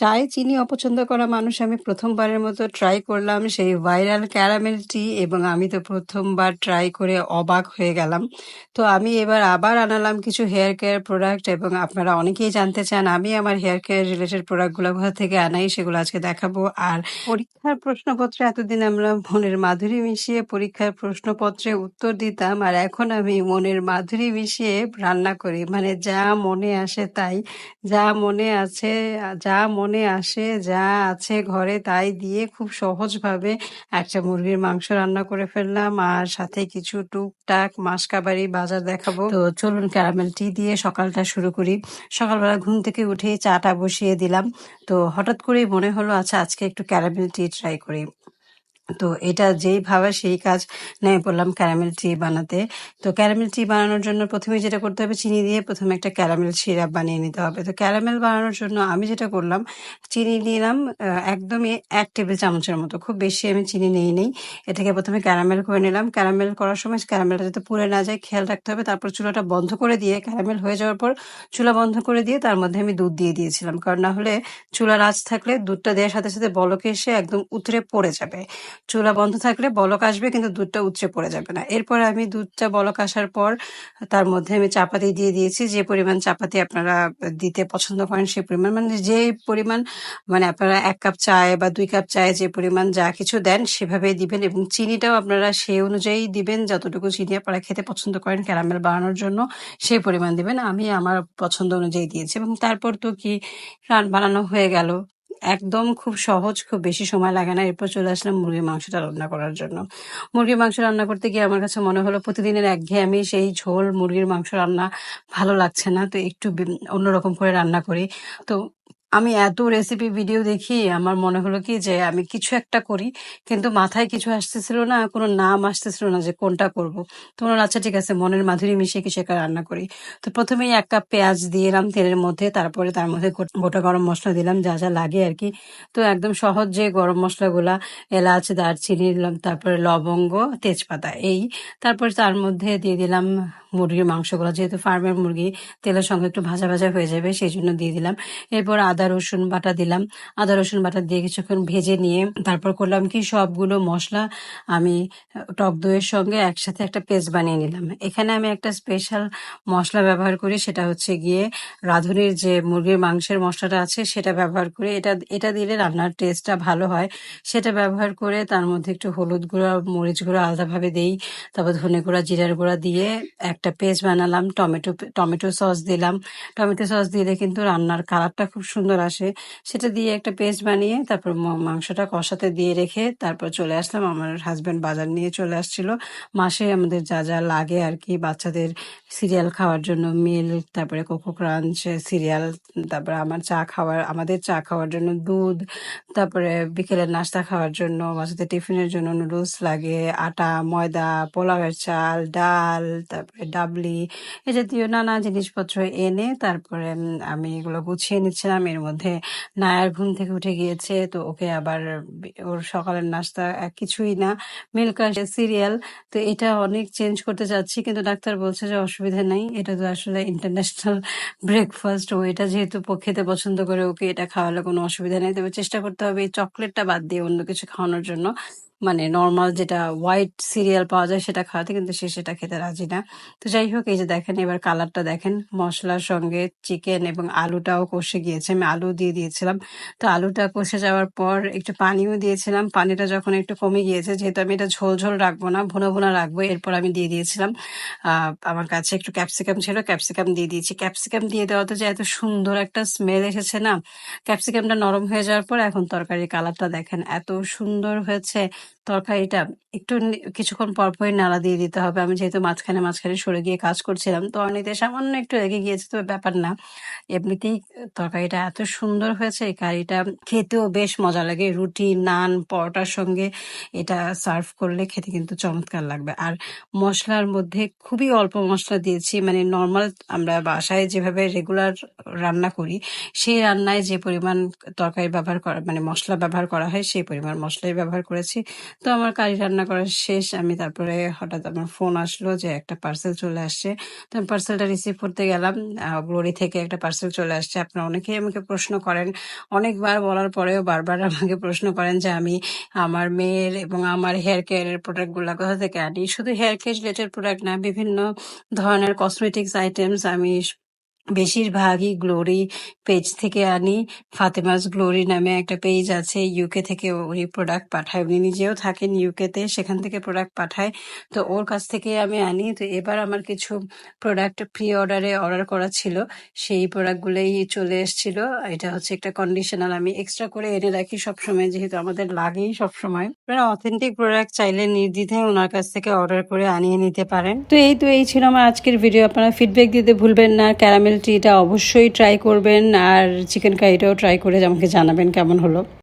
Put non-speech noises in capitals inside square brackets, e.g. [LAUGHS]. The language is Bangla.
চায়ে চিনি অপছন্দ করা মানুষ আমি প্রথমবারের মতো ট্রাই করলাম সেই ভাইরাল ক্যারামেল টি এবং আমি তো প্রথমবার ট্রাই করে অবাক হয়ে গেলাম। তো আমি এবার আবার আনালাম কিছু হেয়ার কেয়ার প্রোডাক্ট এবং আপনারা অনেকেই জানতে চান, আমি আমার হেয়ার কেয়ার রিলেটেড প্রোডাক্টগুলো কোথা থেকে আনাই সেগুলো আজকে দেখাবো। আর পরীক্ষার প্রশ্নপত্রে এতদিন আমরা মনের মাধুরী মিশিয়ে পরীক্ষার প্রশ্নপত্রে উত্তর দিতাম আর এখন আমি মনের মাধুরী মিশিয়ে রান্না করি। মানে যা মনে আসে তাই, যা মনে আছে, যা মনে আসে, যা আছে ঘরে তাই দিয়ে খুব সহজভাবে একটা মুরগির মাংস রান্না করে ফেললাম। আর সাথে কিছু টুকটাক মাসকাবারি বাজার দেখাবো। তো চলুন ক্যারামেল টি দিয়ে সকালটা শুরু করি। সকালবেলা ঘুম থেকে উঠেই চাটা বসিয়ে দিলাম। তো হঠাৎ করেই মনে হলো আচ্ছা আজকে একটু ক্যারামেল টি ট্রাই করি। তো এটা যেই ভাবে সেই কাজ নেমে পড়লাম ক্যারামেল টি বানাতে। তো ক্যারামেল টি বানানোর জন্য প্রথমে যেটা করতে হবে চিনি দিয়ে প্রথমে একটা ক্যারামেল সিরাপ বানিয়ে নিতে হবে। তো ক্যারামেল বানানোর জন্য আমি যেটা করলাম, চিনি নিলাম একদমই এক টেবিল চামচের মতো। খুব বেশি আমি চিনি নিই নেই এটাকে প্রথমে ক্যারামেল করে নিলাম। ক্যারামেল করার সময় ক্যারামেলটা যাতে পুড়ে না যায়, খেয়াল রাখতে হবে। তারপর চুলাটা বন্ধ করে দিয়ে, ক্যারামেল হয়ে যাওয়ার পর চুলা বন্ধ করে দিয়ে তার মধ্যে আমি দুধ দিয়ে দিয়েছিলাম। কারণ না হলে চুলার আঁচ থাকলে দুধটা দেওয়ার সাথে সাথে বলকে এসে একদম উতরে পড়ে যাবে। চুলা বন্ধ থাকলে বলক আসবে, কিন্তু দুধটা উতরে পড়ে যাবে না। এরপর আমি দুধটা বলক আসার পর তার মধ্যে আমি চাপাতি দিয়ে দিয়েছি। যে পরিমাণ চাপাতি আপনারা দিতে পছন্দ করেন সেই পরিমাণ মানে যে পরিমাণ মানে আপনারা এক কাপ চায় বা দুই কাপ চায় যে পরিমাণ যা কিছু দেন সেভাবেই দিবেন এবং চিনিটাও আপনারা সেই অনুযায়ী দিবেন, যতটুকু চিনি আপনারা খেতে পছন্দ করেন ক্যারামেল বানানোর জন্য, সেই পরিমাণ দিবেন। আমি আমার পছন্দ অনুযায়ী দিয়েছি এবং তারপর তো কি, রান বানানো হয়ে গেল। একদম খুব সহজ, খুব বেশি সময় লাগে না এরপর চলে আসলাম মুরগির মাংসটা রান্না করার জন্য। মুরগির মাংস রান্না করতে গিয়ে আমার কাছে মনে হলো প্রতিদিনের একঘেয়েমি, সেই ঝোল মুরগির মাংস রান্না ভালো লাগছে না, তো একটু অন্যরকম করে রান্না করি। তো আমি এত রেসিপি ভিডিও দেখি, আমার মনে হলো কি যে আমি কিছু একটা করি, কিন্তু মাথায় কিছু আসতেছিল না, কোনো নাম আসতেছিল না যে কোনটা করব। তো আচ্ছা ঠিক আছে, মনের মাধুরী মিশিয়ে কিছু একটা রান্না করি। তো প্রথমেই এক কাপ পেঁয়াজ দিলাম তেলের মধ্যে, তারপরে তার মধ্যে গোটা গরম মশলা দিলাম, যা যা লাগে আর কি। তো একদম সহজ যে গরম মশলাগুলা, এলাচ, দারচিনি, তারপরে লবঙ্গ, তেজপাতা, এই। তারপরে তার মধ্যে দিয়ে দিলাম মুরগির মাংসগুলো, যেহেতু ফার্মের মুরগি, তেলের সঙ্গে একটু ভাজা ভাজা হয়ে যাবে, সেই জন্য দিয়ে দিলাম। এরপর আদা, রসুন বাটা দিলাম। আদা, রসুন বাটা দিয়ে কিছুক্ষণ ভেজে নিয়ে তারপর করলাম কি, সবগুলো মশলা আমি টক দইয়ের সঙ্গে একসাথে একটা পেস্ট বানিয়ে নিলাম। এখানে আমি একটা স্পেশাল মশলা ব্যবহার করি, সেটা হচ্ছে গিয়ে রাঁধুনির যে মুরগির মাংসের মশলাটা আছে, সেটা ব্যবহার করে। এটা এটা দিলে রান্নার টেস্টটা ভালো হয়। সেটা ব্যবহার করে তার মধ্যে একটু হলুদ গুঁড়া, মরিচ গুঁড়া আলাদাভাবে দেই। তারপর ধনে গুঁড়া, জিরার গুঁড়া দিয়ে একটা পেস্ট বানালাম, টমেটো টমেটো সস দিলাম। টমেটো সস দিলে কিন্তু রান্নার কালারটা খুব সুন্দর আসে। সেটা দিয়ে একটা পেস্ট বানিয়ে তারপর মাংসটা কষাতে দিয়ে রেখে তারপর চলে আসলাম। আমার হাজব্যান্ড বাজার নিয়ে চলে আসছিল। মাসে আমাদের যা যা লাগে আর কি বাচ্চাদের সিরিয়াল খাওয়ার জন্য মিল্ক তারপরে কোকো ক্রাঞ্চ সিরিয়াল তারপরে আমার চা খাওয়ার, আমাদের চা খাওয়ার জন্য দুধ, তারপরে বিকেলের নাস্তা খাওয়ার জন্য, বাচ্চাদের টিফিনের জন্য নুডলস লাগে, আটা, ময়দা, পোলাওয়ের চাল, ডাল, তারপরে ডাবলি এ জাতীয় নানা জিনিসপত্র এনে তারপরে আমি এগুলো গুছিয়ে নিচ্ছিলাম। এর মধ্যে নায়ার ঘুম থেকে উঠে গিয়েছে, তো ওকে আবার ওর সকালের নাস্তা কিছুই না। মিল্ক সিরিয়াল, তো এটা অনেক চেঞ্জ করতে চাচ্ছি, কিন্তু ডাক্তার বলছে যে অসুবিধা নাই। এটা তো আসলে ইন্টারন্যাশনাল [LAUGHS] ব্রেকফাস্ট, ও এটা যেহেতু খেতে পছন্দ করে ওকে এটা খাওয়ালে কোনো অসুবিধা নেই। তবে চেষ্টা করতে হবে এই চকলেটটা বাদ দিয়ে অন্য কিছু খাওয়ানোর জন্য। মানে নর্মাল যেটা হোয়াইট সিরিয়াল পাওয়া যায় সেটা খাওয়াতে কিন্তু সে সেটা খেতে রাজি না। তো যাই হোক, এই যে দেখেন, এবার কালারটা দেখেন, মশলার সঙ্গে চিকেন এবং আলুটাও কষে গিয়েছে। আমি আলু দিয়ে দিয়েছিলাম। তো আলুটা কষে যাওয়ার পর একটু পানিও দিয়েছিলাম। পানিটা যখন একটু কমে গিয়েছে, যেহেতু আমি এটা ঝোল ঝোল রাখব না, ভুনা ভুনা রাখব, এরপর আমি দিয়ে দিয়েছিলাম আমার কাছে একটু ক্যাপসিকাম ছিল ক্যাপসিকাম দিয়ে দিয়েছি। ক্যাপসিকাম দিয়ে দেওয়াতে যে এত সুন্দর একটা স্মেল এসেছে না ক্যাপসিকামটা নরম হয়ে যাওয়ার পর এখন তরকারির কালারটা দেখেন, এত সুন্দর হয়েছে। তরকারিটা একটু কিছুক্ষণ পর পরই নাড়া দিয়ে দিতে হবে। আমি যেহেতু মাঝখানে মাঝখানে সরে গিয়ে কাজ করছিলাম, তো অনেকে সামান্য একটু রেগে গিয়েছে তো ব্যাপার না। এমনিতেই তরকারিটা এত সুন্দর হয়েছে, এই কারিটা খেতেও বেশ মজা লাগে। রুটি, নান, পরোটার সঙ্গে এটা সার্ভ করলে খেতে কিন্তু চমৎকার লাগবে। আর মশলার মধ্যে খুবই অল্প মশলা দিয়েছি মানে নর্মাল আমরা বাসায় যেভাবে রেগুলার রান্না করি, সেই রান্নায় যে পরিমাণ তরকারি ব্যবহার করা মানে মশলা ব্যবহার করা হয়, সেই পরিমাণ মশলাই ব্যবহার করেছি। তো আমার কারি রান্না করা শেষ। আমি তারপরে হঠাৎ আমার ফোন আসলো যে একটা পার্সেল চলে আসছে। তো আমি পার্সেলটা রিসিভ করতে গেলাম। গ্লোরি থেকে একটা পার্সেল চলে আসছে। আপনারা অনেকেই আমাকে প্রশ্ন করেন। অনেকবার বলার পরেও বারবার আমাকে প্রশ্ন করেন যে আমি আমার মেয়ের এবং আমার হেয়ার কেয়ারের প্রোডাক্টগুলো কোথা থেকে আনি? শুধু হেয়ার কেয়ার রিলেটেড প্রোডাক্ট না, বিভিন্ন ধরনের কসমেটিক্স আইটেমস আমি বেশিরভাগই গ্লোরি পেজ থেকে আনি। ফাতেমাস গ্লোরি নামে একটা পেজ আছে ইউকে থেকে উনি প্রোডাক্ট পাঠায়। উনি নিজেও থাকেন ইউকেতে সেখান থেকে প্রোডাক্ট পাঠায়। তো ওর কাছ থেকে আমি আনি। তো এবার আমার কিছু প্রোডাক্ট প্রি অর্ডারে অর্ডার করা ছিল। সেই প্রোডাক্টগুলোই চলে এসেছিল। এটা হচ্ছে একটা কন্ডিশনার আমি এক্সট্রা করে এনে রাখি সবসময়, যেহেতু আমাদের লাগেই সবসময়। আপনারা অথেন্টিক প্রোডাক্ট চাইলে নির্দ্বিধায় ওনার কাছ থেকে অর্ডার করে আনিয়ে নিতে পারেন। তো এই তো, এই ছিল আমার আজকের ভিডিও আপনারা ফিডব্যাক দিতে ভুলবেন না। ক্যারামেল টিটা অবশ্যই ট্রাই করবেন আর চিকেন কারিটাও ট্রাই করে আমাকে জানাবেন কেমন হলো।